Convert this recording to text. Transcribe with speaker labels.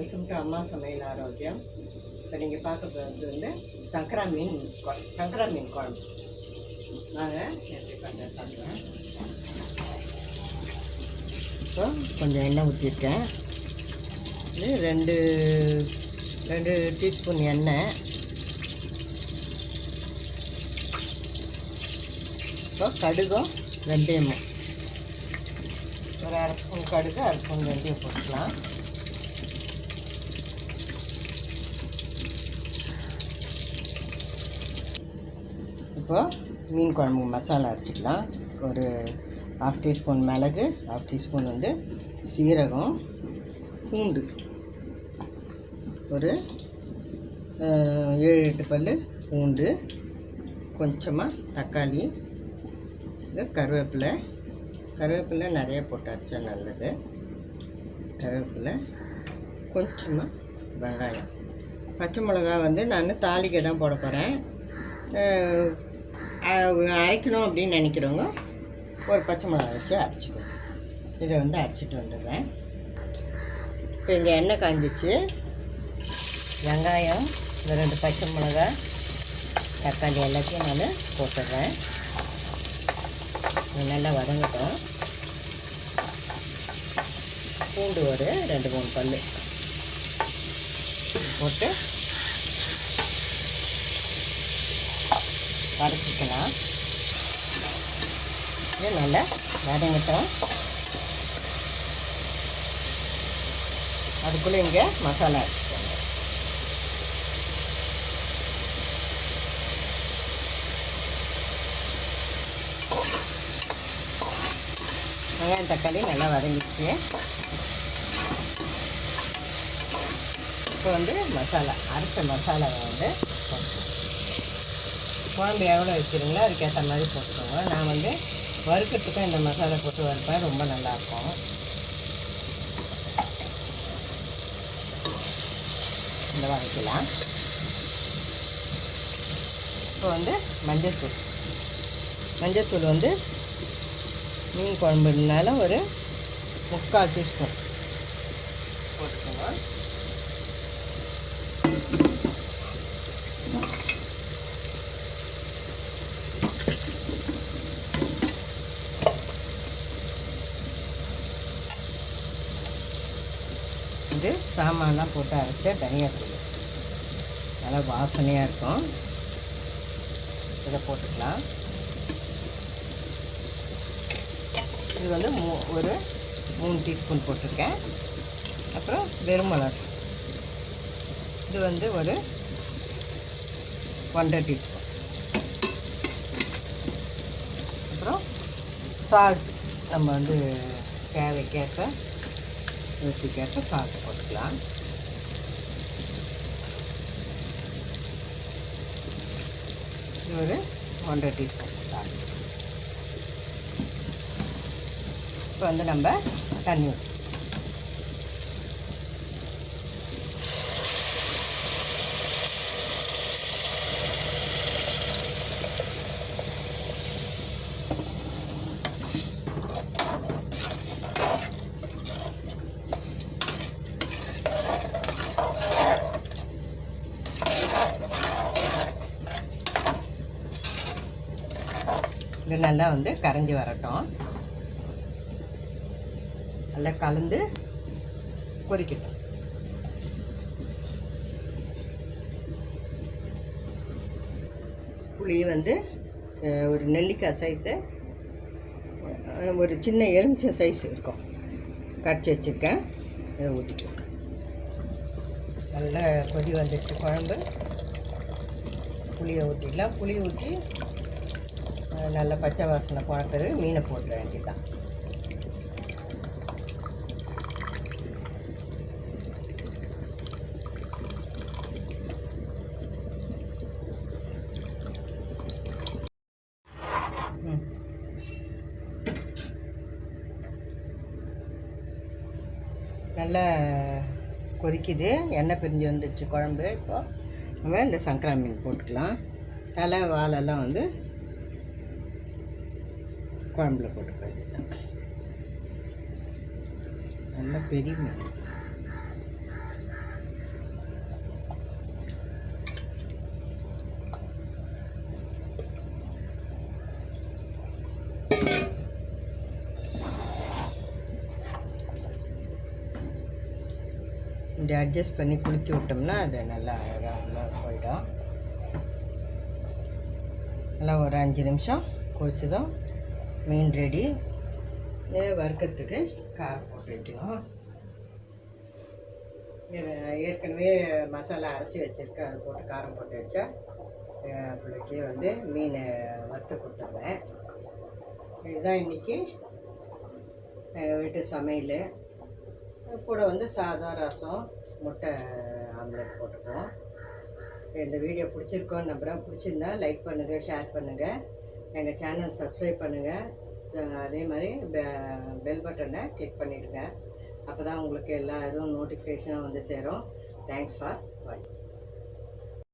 Speaker 1: Welcome to அம்மா சமையல் ஆரோக்கியம். இப்போ நீங்கள் பார்க்க போகிறது வந்து சங்கரா மீன் குழ- சங்கரா மீன் குழம்பு. நாங்கள் எப்படி பண்ணுறேன் பண்ணுறேன் இப்போ கொஞ்சம் எண்ணெய் ஊற்றிருக்கேன் இது ரெண்டு ரெண்டு டீஸ்பூன் எண்ணெய். இப்போ கடுகும் வெந்தயமும். ஒரு அரை ஸ்பூன் கடுகு அரை ஸ்பூன் வெந்தயம் போட்டுக்கலாம். இப்போ மீன் குழம்பு மசாலா அரைச்சிக்கலாம். ஒரு ஹாஃப் டீஸ்பூன் மிளகு ஹாஃப் டீஸ்பூன் வந்து சீரகம் பூண்டு. ஒரு ஏழு எட்டு பல் பூண்டு கொஞ்சமாக தக்காளி இது கருவேப்பிலை. கருவேப்பிலை நிறைய போட்டு அரைச்சா நல்லது. கருவேப்பிலை கொஞ்சமாக வெங்காயம். பச்சை மிளகா வந்து நான் தாளிக்க தான் போட போகிறேன் அரைக்கணும் அப்படின்னு நினைக்கிறவங்க ஒரு பச்சை மிளகா வச்சு அரைச்சிக்கணும். இதை வந்து அரைச்சிட்டு வந்துடுறேன். இப்போ இங்கே எண்ணெய் காஞ்சிச்சு. வெங்காயம் இந்த ரெண்டு பச்சை மிளகா தக்காளி எல்லாத்தையும் நான் போட்டுடுறேன். நல்லா வதங்கட்டும். பூண்டு ஒரு ரெண்டு மூணு பல் போட்டு வதக்கிக்கலாம். இது நல்லா வதங்கட்டும். அதுக்குள்ளே இங்கே மசாலா வெங்காயம் தக்காளி நல்லா வதங்கிடுச்சு. இப்போ வந்து மசாலா அரைச்ச மசாலாவை வந்து குழம்பு எவ்வளோ வைக்கிறீங்களோ அதுக்கேற்ற மாதிரி போட்டுக்கோங்க. நான் வந்து வறுக்கிறதுக்கும் இந்த மசாலா போட்டு வறுப்பேன். ரொம்ப நல்லாயிருக்கும். இந்த வதக்கலாம் இப்போ வந்து மஞ்சத்தூள் மஞ்சத்தூள் வந்து மீன் குழம்புனால ஒரு முக்கால் டீஸ்பூன். போட்டுக்கோங்க. இது சாமான்லாம் போட்டு அரைச்ச தனியாத்தூள் நல்லா வாசனையாக இருக்கும். இதை போட்டுக்கலாம். இது வந்து மூ ஒரு மூணு டீஸ்பூன் போட்டிருக்கேன். அப்புறம் வெறும் இது வந்து ஒரு ஒன்றரை டீஸ்பூன். அப்புறம் சால்ட் நம்ம வந்து தேவைக்கேற்ப ருசிக்கேற்ப சால்ட் போட்டுக்கலாம் ஒரு ஒன்றரை டீஸ்பூன் சால்ட் இப்போ வந்து நம்ம தண்ணி நல்லா வந்து கரைஞ்சி வரட்டும். நல்லா கலந்து கொதிக்கட்டும். புளி வந்து ஒரு நெல்லிக்காய் சைஸு ஒரு சின்ன எலுமிச்சை சைஸ் இருக்கும். கரைச்சி வச்சுருக்கேன். இதை ஊற்றிக்கலாம் நல்லா கொதி வந்துடுச்சு குழம்பு. புளியை ஊற்றிடலாம் புளி ஊற்றி நல்ல பச்சை வாசனை போன பிறகு மீனை போட்டுற வேண்டியதுதான். நல்லா கொதிக்குது எண்ணெய் பிரிஞ்சு வந்துடுச்சு குழம்பு. இப்போ நம்ம இந்த சங்கரா மீன் போட்டுக்கலாம். தலை வாலெல்லாம் வந்து குழம்புல போட்டுக்க. வேண்டியதான் நல்ல பெரிய மீன் இப்படி அட்ஜஸ்ட் பண்ணி குளிக்க விட்டோம்னா அது நல்லா அழகாக போயிடும். நல்லா ஒரு அஞ்சு நிமிஷம் கொதிச்சதும் மீன் ரெடி இதே வறுக்கிறதுக்கு காரம் போட்டு வைக்கணும் ஏற்கனவே மசாலா அரைச்சி வச்சுருக்கேன். அது போட்டு காரம் போட்டு வச்சா பிள்ளைக்கு வந்து மீன் வறுத்து கொடுத்துருவேன். இதுதான் இன்றைக்கி எங்கள் வீட்டு சமையல். கூட வந்து சாதம் ரசம் முட்டை ஆம்லேட் போட்டுக்குவோம். இந்த வீடியோ பிடிச்சிருக்கோன்னு நம்புகிறேன் பிடிச்சிருந்தா லைக் பண்ணுங்கள் ஷேர் பண்ணுங்கள் எங்கள் சேனல் சப்ஸ்கிரைப் பண்ணுங்கள் அதே மாதிரி பெ பெல் பட்டனை கிளிக் பண்ணிவிடுங்க அப்போ தான் உங்களுக்கு எல்லா இதுவும் நோட்டிஃபிகேஷனும் வந்து சேரும். தேங்க்ஸ் ஃபார் வாட்சிங்